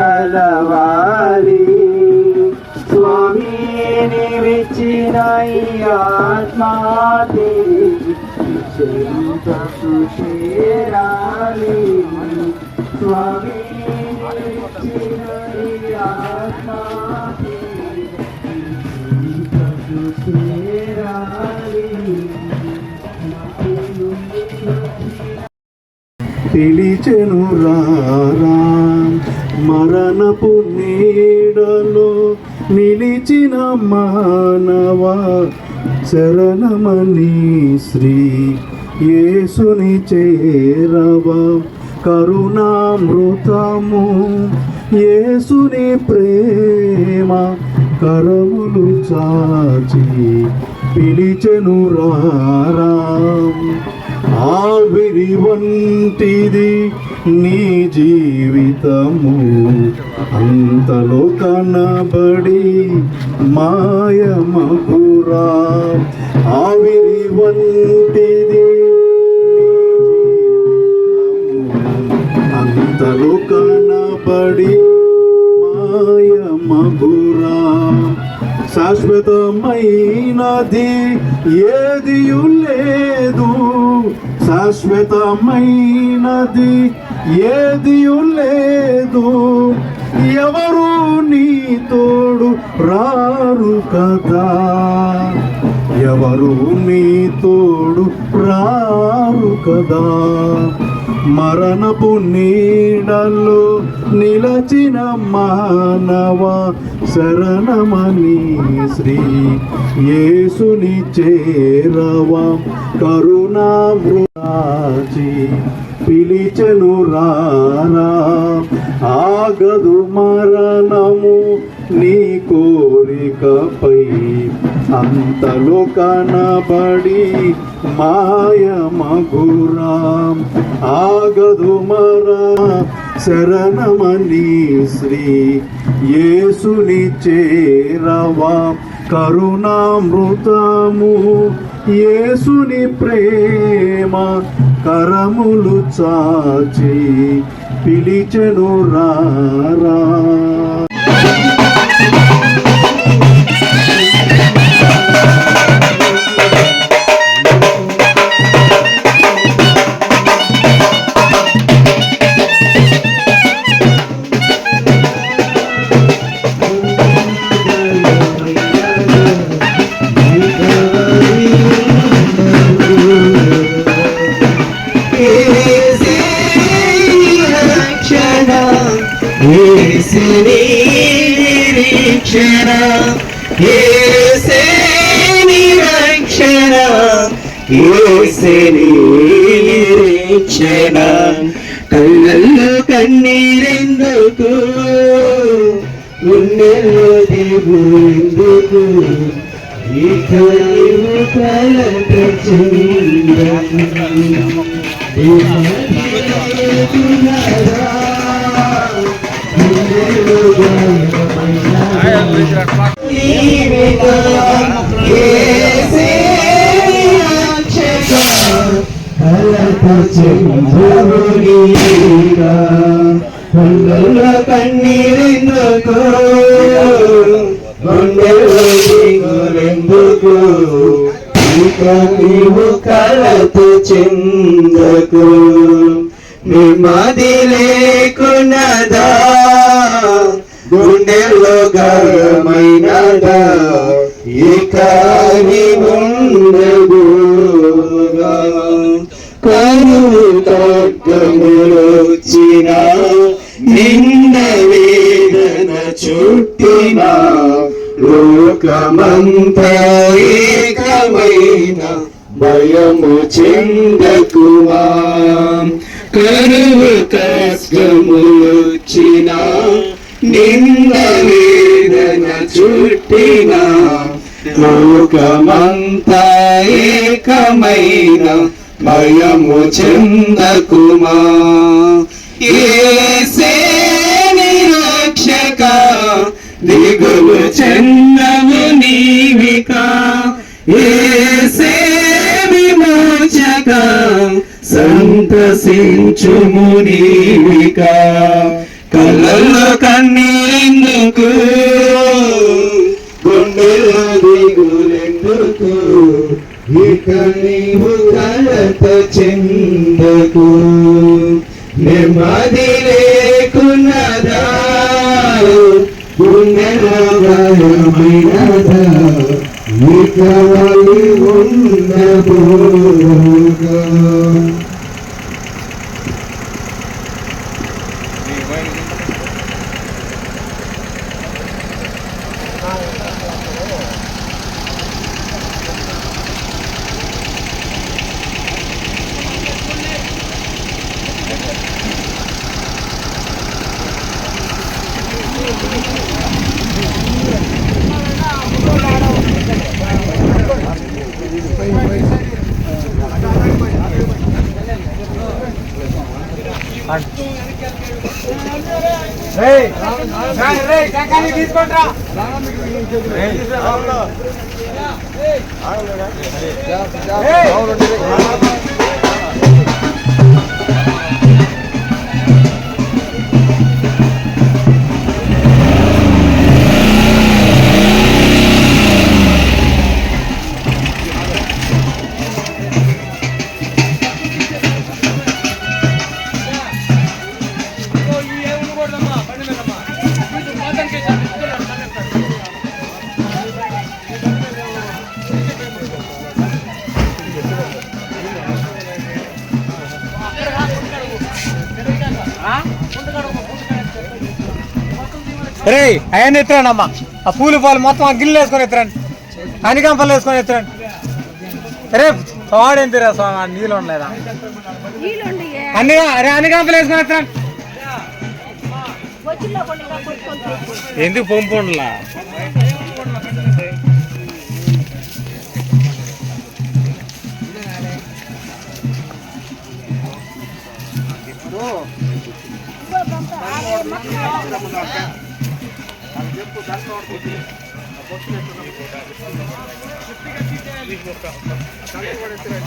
and uh, నిలిచిన మానవ శరణమణి శ్రీ యేసుని చేరవ. కరుణామృతము యేసుని ప్రేమ కరములు చాచి పిలిచెను రారా. ఆవిరి వంటిది నీ జీవితము. అంతలో కనబడి మాయమగురా. ఆవిరి వంటిది అంతలో కనబడి మాయమగురా. శాశ్వతమైనది ఏది లేదు. శాశ్వతమైనది ఏది లేదు. ఎవరు నీ తోడు రారు కదా. ఎవరు నీ తోడు రారు కదా. మరణపు నీడలో నిలచిన మానవ శరణమని శ్రీ యేసుని చేరవ కరుణామృతాచి పిలిచెను రారా. ఆగదు మరణము నీ కోరికపై అంతలో కనబడి మాయమగురా ఆగదు మర శరణమని శ్రీ యేసుని చేరవా. కరుణామృతము యేసుని ప్రేమ కరములు చాచి పిలిచెను రారా. నిరీక్షణ. ఏసే నిరీక్షణ. ఏసే నిరీక్షణ. కళ్ళల్లో కన్నీరెందుకు? గుండెల్లో దేవుందుకు ఈ కలత కన్నీరెందుకు గుండెలో దిగులెందుకు ఇక నీవు కలత చెందకు నెమ్మది లేకున్నదా గుండెలో గాయమైనదా ఇక ఉండదుగా కరువు కట్టములొచ్చిన నింద వేదన చుట్టిన లోకమంతా ఏకమైన భయము చెందకుమా. కరువు కష్టములొచ్చిన నింద వేదన చుట్టిన లోకమంతా ఏకమైన భయము చెందకుమా. ఏసే నిరక్షక దిగులు చెందము నీవిక. ఏసే పూజక సంతసించుము నీవిక. కళ్ళల్లో కన్నీరెందుకు? గుండెల్లో దిగులెందుకు? ఇక నీవు కలత చెందకు. నెమ్మది లేకున్నదా? గుండెలో ఇక వలి ఉండబోగా రే అవన్నీ ఎత్తురండి అమ్మా ఆ పూలు పాలు మొత్తం ఆ గిన్నెలు వేసుకొని ఎత్తురండి. అనికంపలు వేసుకొని ఎత్తురండి. రే వాడేంతిరా స్వామి ఆ నీళ్ళు ఉండలేదా. అన్ని అరే అనికంపలు వేసుకొని ఎత్తురండి. ఎందుకు పంపు ఉండలా ಎಪ್ಪು ಕಷ್ಟವನ್ನು ಆ ಬಸ್ ಎತ್ತರ ನಮಗೆ ಈಗ ಶಾಂತವರ ಹೆಸರೇ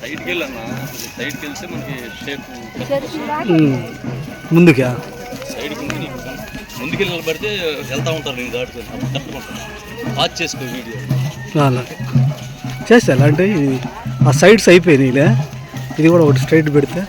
సైడ్కి వెళ్ళన్నా సైడ్కి వెళ్తే మనకి షేప్ ముందుకా? సైడ్కి ఉంది నీకు ముందుకెళ్ళి నిలబడితే వెళ్తా ఉంటారు నేను దాటుకొని. కట్టుకుంటాను వాచ్ చేసుకో వీడియో. చేస్తా అంటే ఆ సైడ్స్ అయిపోయినాయిలే. ఇది కూడా ఒకటి స్ట్రైట్ పెడితే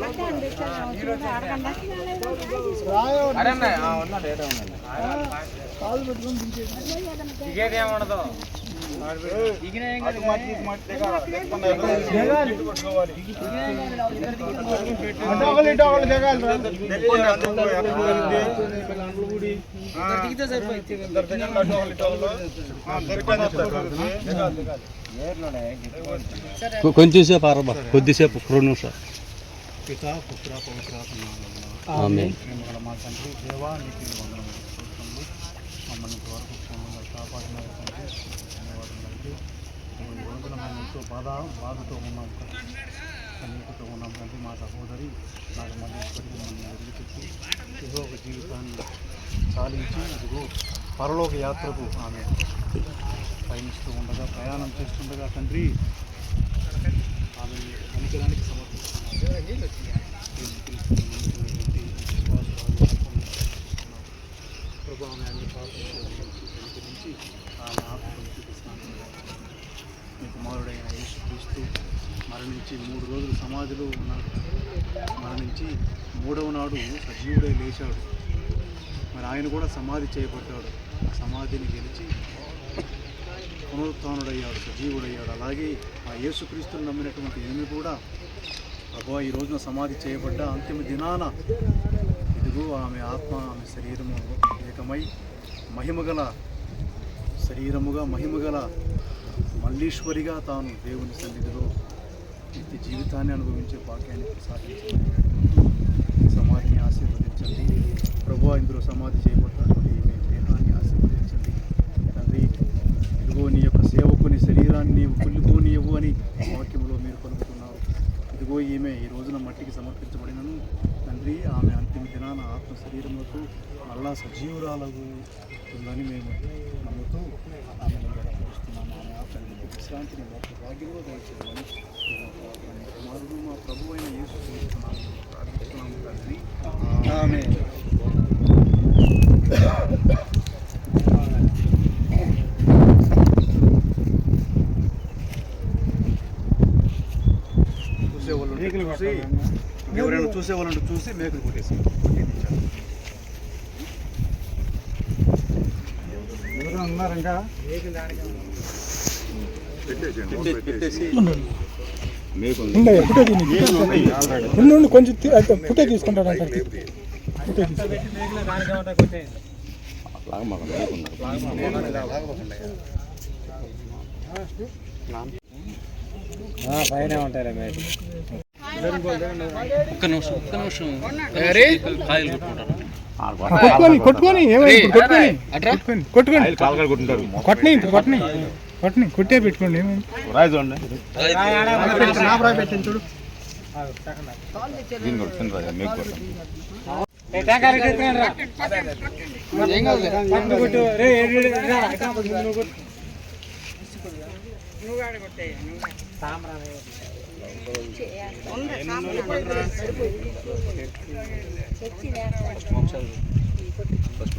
మధ్యాహ్నం తెచ్చాను చూడు అరగంట దిగేది ఏముండదు కొంచెం సేపు అరబా కొద్దిసేపు రెండు నిమిషాలు. పిత పుత్ర పవిత్రాత్మ మా తండ్రి దేవా నీకు వందనములు స్తోత్రములు మమ్మల్ని ఇంతవరకు క్షేమంగా కాపాడినారు తండ్రి ధన్యవాదాలు తండ్రి ఈ రోజున మేము ఎంతో బాధ బాధతో ఉన్నాం. కన్నీటితో ఉన్నాం తండ్రి మా సహోదరి నాకు మళ్ళీ మమ్మల్ని వదిలిపెట్టి ఏదో ఒక జీవితాన్ని సాధించి ఇదిగో పరలోక యాత్రకు ఆమె పయనిస్తూ ఉండగా ప్రయాణం చేస్తుండగా తండ్రి ఆమె అనుకరానికి సమర్పిస్తున్నాను ప్రభు ఆమె అన్ని నుంచి ఆమె ఆత్మ చూపిస్తాను కుమారుడైన యేసుక్రీస్తు మరణించి మూడు రోజులు సమాధిలో ఉన్నాడు మరణించి మూడవ నాడు సజీవుడై లేచాడు. మరి ఆయన కూడా సమాధి చేయబడ్డాడు. ఆ సమాధిని గెలిచి పునరుత్డయ్యాడు సజీవుడయ్యాడు. అలాగే ఆ యేసుక్రీస్తుని నమ్మినటువంటి ఏమి కూడా ప్రభా ఈ రోజున సమాధి చేయబడ్డ అంతిమ దినాన ఇదిగో ఆమె ఆత్మ ఆమె శరీరము ఏకమై మహిమగల శరీరముగా మహిమగల మల్లీశ్వరిగా తాను దేవుని సన్నిధిలో నిత్య జీవితాన్ని అనుభవించే భాగ్యాన్ని ప్రసాదించండి సమాధిని ఆశీర్వదించండి. ప్రభు ఇందులో సమాధి చేయబడుతున్నటువంటి ఈమె దేహాన్ని ఆశీర్వదించండి. తండ్రి ఇదిగో నీ యొక్క సేవకుని శరీరాన్ని నీవు కుళ్ళుకోనియవు అని వాక్యంలో మీరు పలుకుతున్నారు. ఇదిగో ఈమె ఈ రోజున మట్టికి సమర్పించబడినను. తండ్రి ఆమె అంతిమ దినాన ఆత్మ శరీరములకు మళ్ళా సజీవురాలకు ఉందని మేము విశ్రాంతిని ఒక భాగ్యంలో దయచేయమని కుమారుడు మా ప్రభు అయిన యేసు క్రీస్తున్నాము ప్రార్థిస్తున్నాము తండ్రి ఆమె చూసేవాళ్ళు ఉంటే చూసి ఎవరైనా చూసేవాళ్ళు ఉంటే చూసి మేకలు కొట్టేసి కొట్టేయించాలి ఎవరైనా ఉండు కొంచెం తీ- అయితే ఫుటే తీసుకుంటాడు తీసుకుంటాడు పైన ఉంటాయి మేడం ఒక్క నిమిషం ఒక్క నిమిషం. కాయలు కొట్టుకుంటారు? కొట్టుకొని కొట్టుకొని ఏమైంది? కొట్టుకొని కొట్టుకొని కొట్టుకొని. కొట్టని కొట్టని కొట్టని కొట్టే పెట్టుకోండి ఏమైంది టెంకాయలు ఎత్తుకుని రా. పట్టు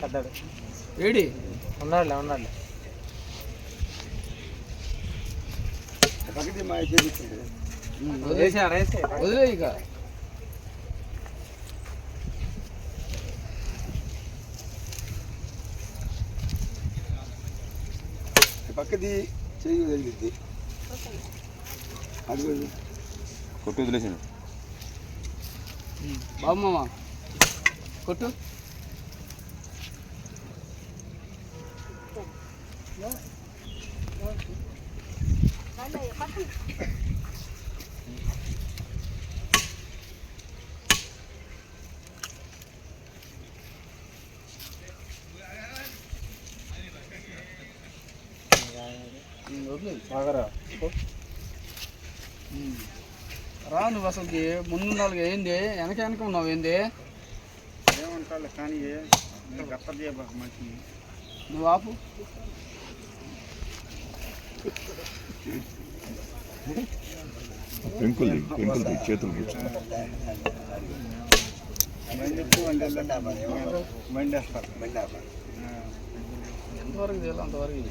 పెద్దాడు. ఏడి? ఉన్నాడులే ఉన్నాడులే. వదిలే ఇక. పక్కది చెయ్యి తగిలిద్ది అది కొట్టు వదిలేసాను బాబు మామ కొట్టు రా నువ్వు అసలుకి ముందు నాలుగు ఏంది? వెనక వెనక ఉన్నావు ఏంది? ఏమంటారు కానీ గప్ప మంచి నువ్వు ఆపు. పెంకులు పెంకులు చేతులు ఎంతవరకు చేయాలి అంతవరకు.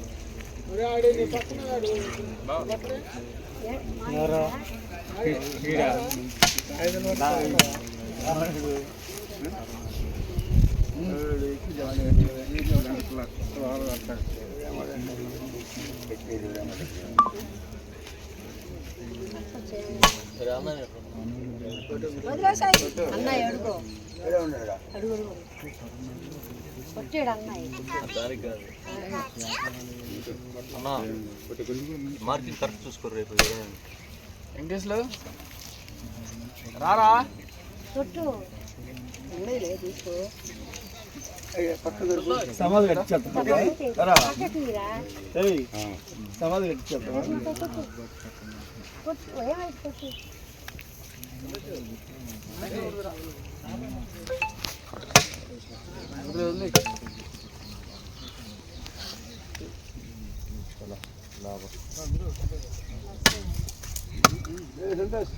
అన్నయ్య అడుగు అడుగు అన్నయ్య మార్కింగ్ కరెక్ట్ చూసుకోరు రేపు. వెంకటేశ్లు రారా? చుట్టూ ఉండేలే తీసుకో. పక్క దొరుకు. పక్కకి రా. సమాధి కొట్టు, ఏమైంది కొట్టు? వదిలే, వదిలే. సంతోష్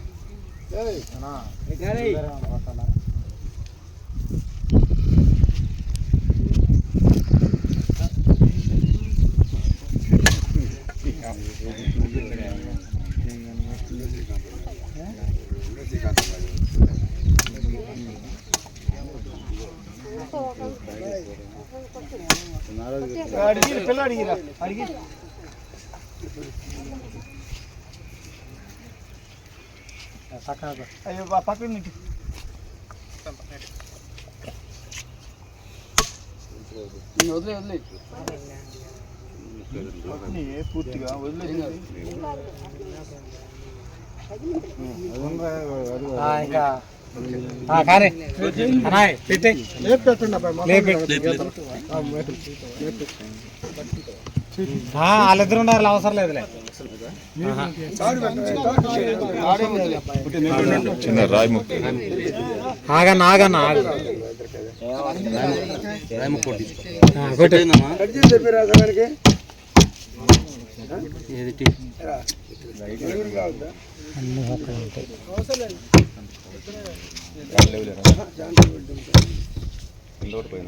పిల్ల అడిగిరా అడిగి అయ్యో పక్కన నుంచి నువ్వు వదిలే వదిలే పూర్తిగా వదిలేదు ఇంకా ఆ, కానీ అన్నాయ్ పెట్టి లేపి ఆ, వాళ్ళిద్దరు ఉన్నారు అవసరం లేదులే చిన్న రాయి ముక్క. ఆగన్న ఆగన్న సగానికి కావద్దా ఇంకోటి పైన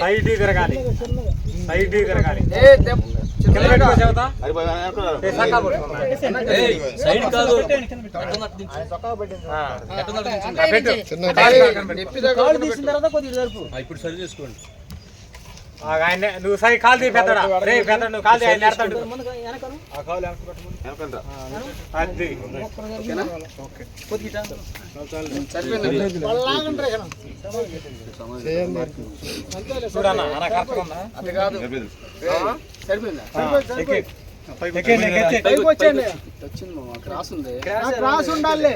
సైడ్ తిరగాలి సైడ్ తిరగాలి కాదు ఇప్పుడు సరి చేసుకోండి ఆయన నువ్వు సై కాలు తీ పెద్దడా రే పెద్ద నువ్వు కాలు తీ ఆయన నేడతాడు అది. సరిపోయింది? చూడన్న అన్న కరెక్ట్గా ఉందా? అది కాదు. ఆ? సరిపోయిందా? ఎక్కి. ఎక్కండి, ఎక్కండి. వచ్చింది మామ క్రాస్ ఉంది. క్రాస్ ఉండాలి.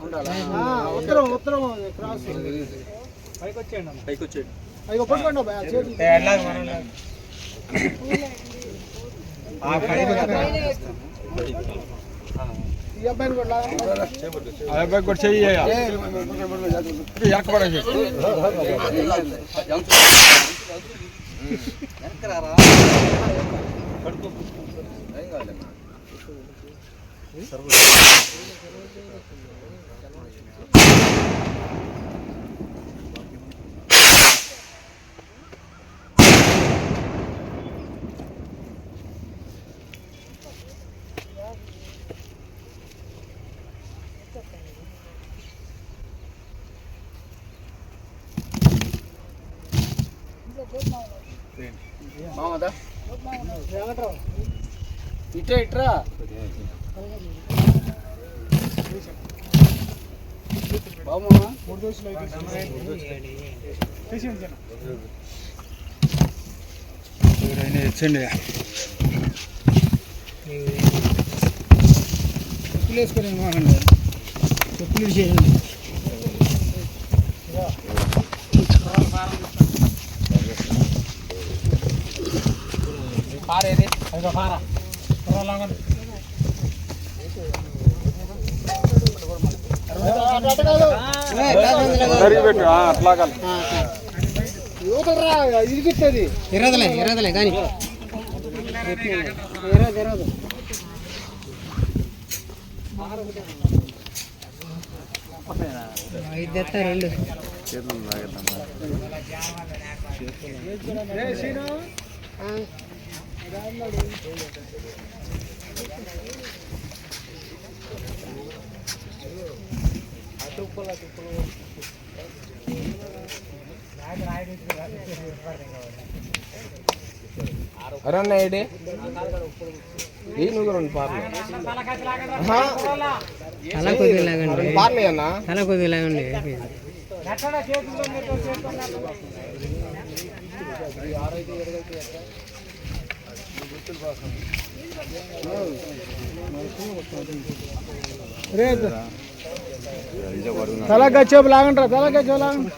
ఉండాలా? ఉత్తరం ఉత్తరం క్రాస్ పైకి వచ్చేయండి. అయ్యో పట్టుకోండి మనం. ఆ ఈ అబ్బాయిని కూడా. అబ్బాయి కూడా చెయ్యి ఎక్కబడేసి మామదా ఇట్రా. ఇట్రా చెప్పులు వేసుకొని చెప్పులు చేయండి పారేది. అదిగో పార. అట్లాగా ఇరుగుతుంది ఇరవదలే ఇరవదలే కానీ ఐదు రెండు చేతులు అరన్న ఏడి? ఈ నువ్వు రెండు పార్లు. అలా కొద్దిగా లాగండి పార్లే అన్న. లాగండి తల గచ్చేపు లాగంటారా తల గచ్చేపు లాగండి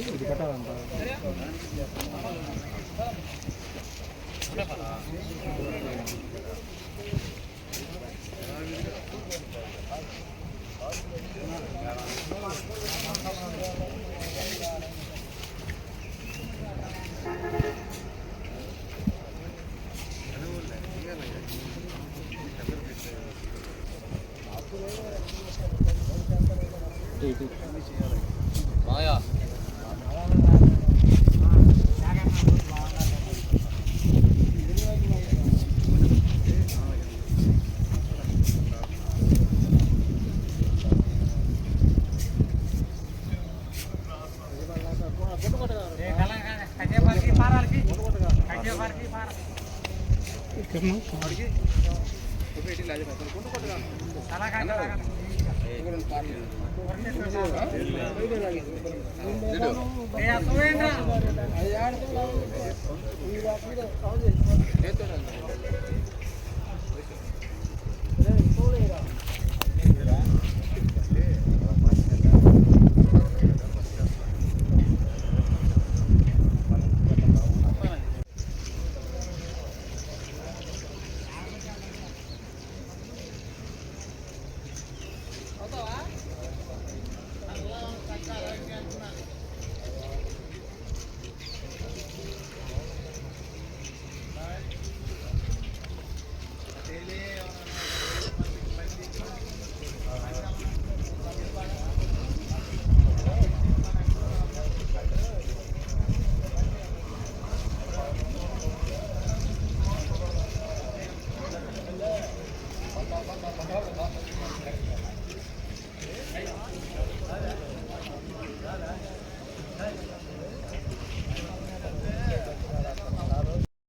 ఇది మాయా.